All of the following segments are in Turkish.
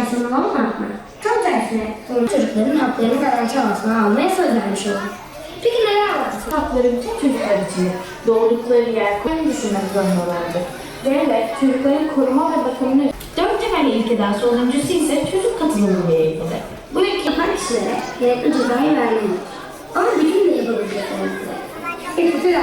motivasyonunu almak mı? Tam tersine çocukların haklarını garanti altına almaya söz vermiş olur. Peki neler var? Hakları bütün çocuklar için doğdukları yer aynı düşünmek zorundalardır. Devlet çocukların koruma ve bakımını dört temel ilkeden sonuncusu ise çocuk katılımı ile ilgili. Bu ilk yapan kişilere gerekli cezayı vermeli. Ama bütün de yapabilecekler. Bir fikir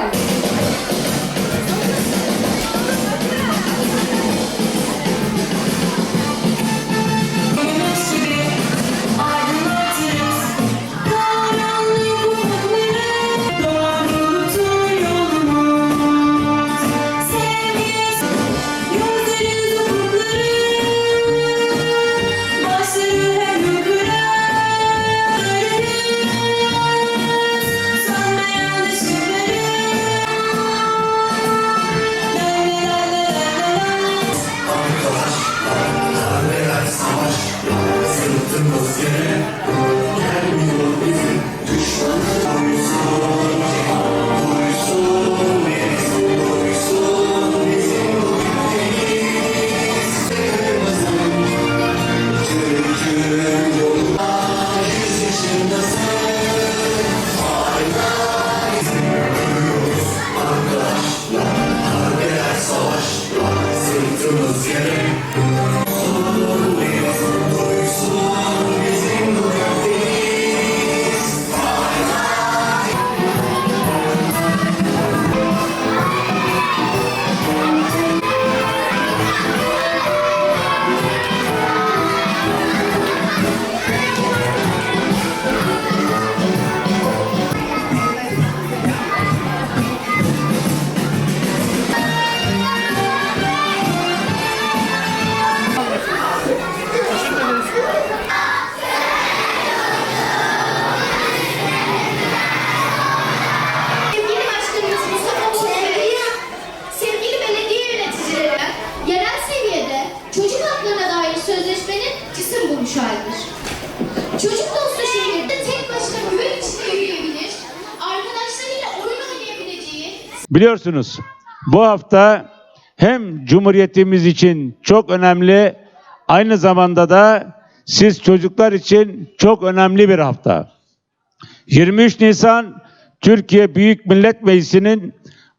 Yeah. Biliyorsunuz bu hafta hem Cumhuriyetimiz için çok önemli aynı zamanda da siz çocuklar için çok önemli bir hafta. 23 Nisan Türkiye Büyük Millet Meclisi'nin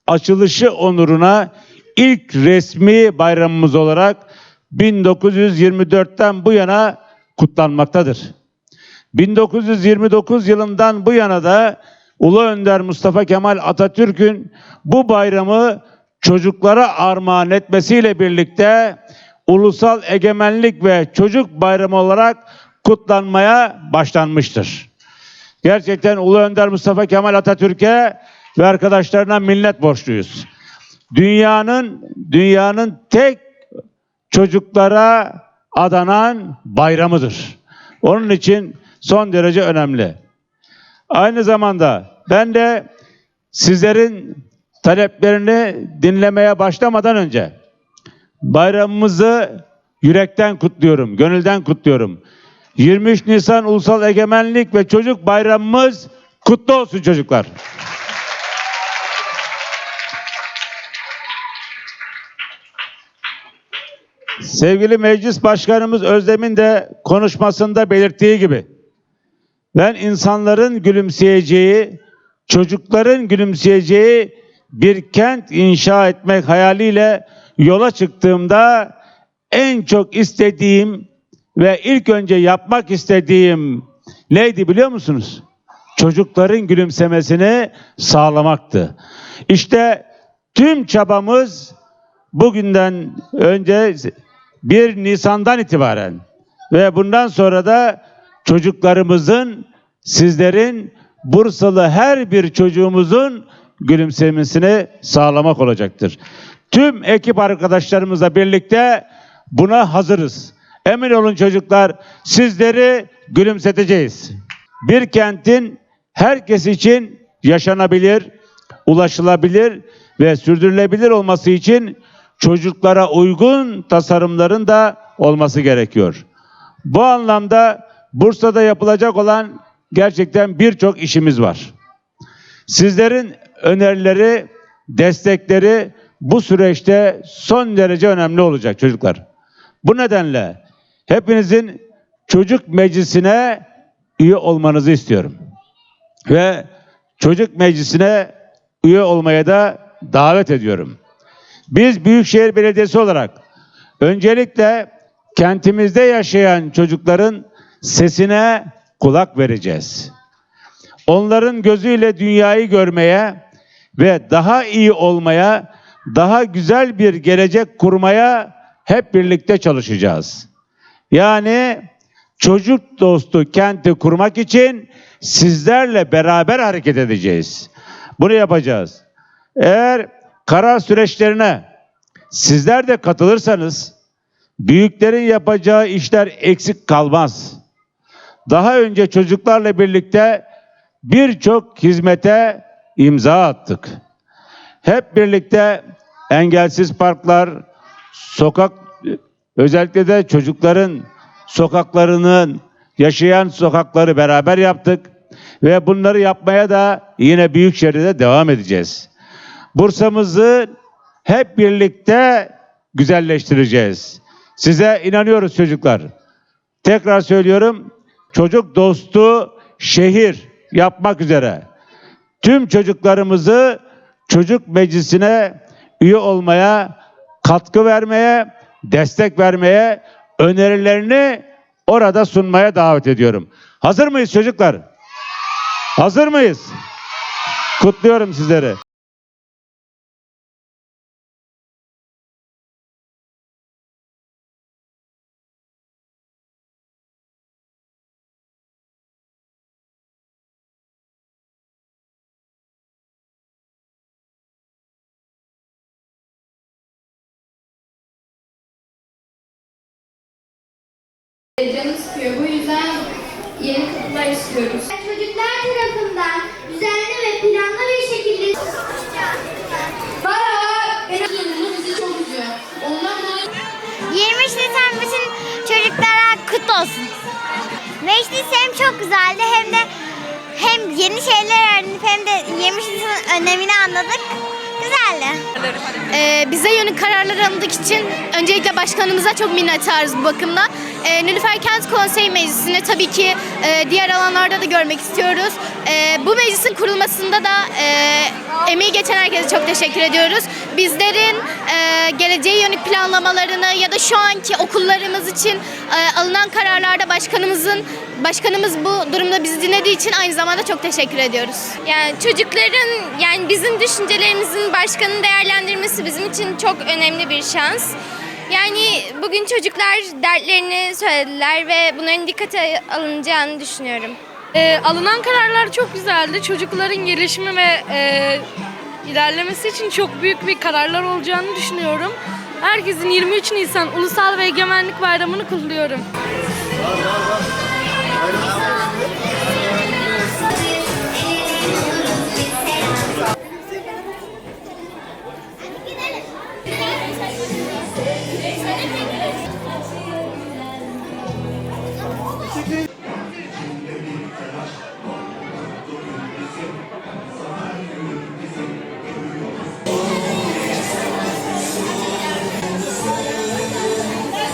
açılışı onuruna ilk resmi bayramımız olarak 1924'ten bu yana kutlanmaktadır. 1929 yılından bu yana da Ulu Önder Mustafa Kemal Atatürk'ün bu bayramı çocuklara armağan etmesiyle birlikte ulusal egemenlik ve çocuk bayramı olarak kutlanmaya başlanmıştır. Gerçekten Ulu Önder Mustafa Kemal Atatürk'e ve arkadaşlarına minnet borçluyuz. Dünyanın dünyanın tek çocuklara adanan bayramıdır. Onun için son derece önemli. Aynı zamanda ben de sizlerin taleplerini dinlemeye başlamadan önce bayramımızı yürekten kutluyorum, gönülden kutluyorum. 23 Nisan Ulusal Egemenlik ve Çocuk Bayramımız kutlu olsun çocuklar. Sevgili Meclis Başkanımız Özdem'in de konuşmasında belirttiği gibi ben insanların gülümseyeceği, çocukların gülümseyeceği bir kent inşa etmek hayaliyle yola çıktığımda en çok istediğim ve ilk önce yapmak istediğim neydi biliyor musunuz? Çocukların gülümsemesini sağlamaktı. İşte tüm çabamız bugünden önce 1 Nisan'dan itibaren ve bundan sonra da çocuklarımızın, sizlerin, Bursalı her bir çocuğumuzun gülümsemesini sağlamak olacaktır. Tüm ekip arkadaşlarımızla birlikte buna hazırız. Emin olun çocuklar, sizleri gülümseteceğiz. Bir kentin herkes için yaşanabilir, ulaşılabilir ve sürdürülebilir olması için çocuklara uygun tasarımların da olması gerekiyor. Bu anlamda Bursa'da yapılacak olan gerçekten birçok işimiz var. Sizlerin önerileri, destekleri bu süreçte son derece önemli olacak çocuklar. Bu nedenle hepinizin çocuk meclisine üye olmanızı istiyorum. Ve çocuk meclisine üye olmaya da davet ediyorum. Biz Büyükşehir Belediyesi olarak öncelikle kentimizde yaşayan çocukların sesine kulak vereceğiz. Onların gözüyle dünyayı görmeye ve daha iyi olmaya, daha güzel bir gelecek kurmaya hep birlikte çalışacağız. Yani çocuk dostu kenti kurmak için sizlerle beraber hareket edeceğiz. Bunu yapacağız. Eğer karar süreçlerine sizler de katılırsanız büyüklerin yapacağı işler eksik kalmaz. Daha önce çocuklarla birlikte birçok hizmete imza attık. Hep birlikte engelsiz parklar, sokak özellikle de çocukların sokaklarının yaşayan sokakları beraber yaptık ve bunları yapmaya da yine Büyükşehir'de devam edeceğiz. Bursa'mızı hep birlikte güzelleştireceğiz. Size inanıyoruz çocuklar. Tekrar söylüyorum, çocuk dostu şehir yapmak üzere tüm çocuklarımızı çocuk meclisine üye olmaya, katkı vermeye, destek vermeye, önerilerini orada sunmaya davet ediyorum. Hazır mıyız çocuklar? Hazır mıyız? Kutluyorum sizleri. Canı sıkıyor. Bu yüzden yeni kapılar istiyoruz. Çocuklar tarafından düzenli ve planlı bir şekilde Para! Benim durumu bizi çok üzüyor. Ondan dolayı 23 Nisan bütün çocuklara kutlu olsun. Meclis hem çok güzeldi hem de hem yeni şeyler öğrenip hem de 23 Nisan'ın önemini anladık. Güzeldi. Ee, bize yönelik kararlar alındık için öncelikle başkanımıza çok minnettarız bu bakımdan. Ee, Nilüfer Kent Konseyi Meclisi'ni tabii ki e, diğer alanlarda da görmek istiyoruz. Ee, bu meclisin kurulmasında da e, emeği geçen herkese çok teşekkür ediyoruz. Bizlerin e, geleceğe yönelik planlamalarını ya da şu anki okullarımız için e, alınan kararlarda başkanımızın başkanımız bu durumda bizi dinlediği için aynı zamanda çok teşekkür ediyoruz. Yani çocukların yani bizim düşüncelerimizin başkanın değerlendirmesi bizim için çok önemli bir şans. Yani bugün çocuklar dertlerini söylediler ve bunların dikkate alınacağını düşünüyorum. Ee, alınan kararlar çok güzeldi. Çocukların gelişimi ve e, ilerlemesi için çok büyük bir kararlar olacağını düşünüyorum. Herkesin 23 Nisan Ulusal ve Egemenlik Bayramı'nı kutluyorum.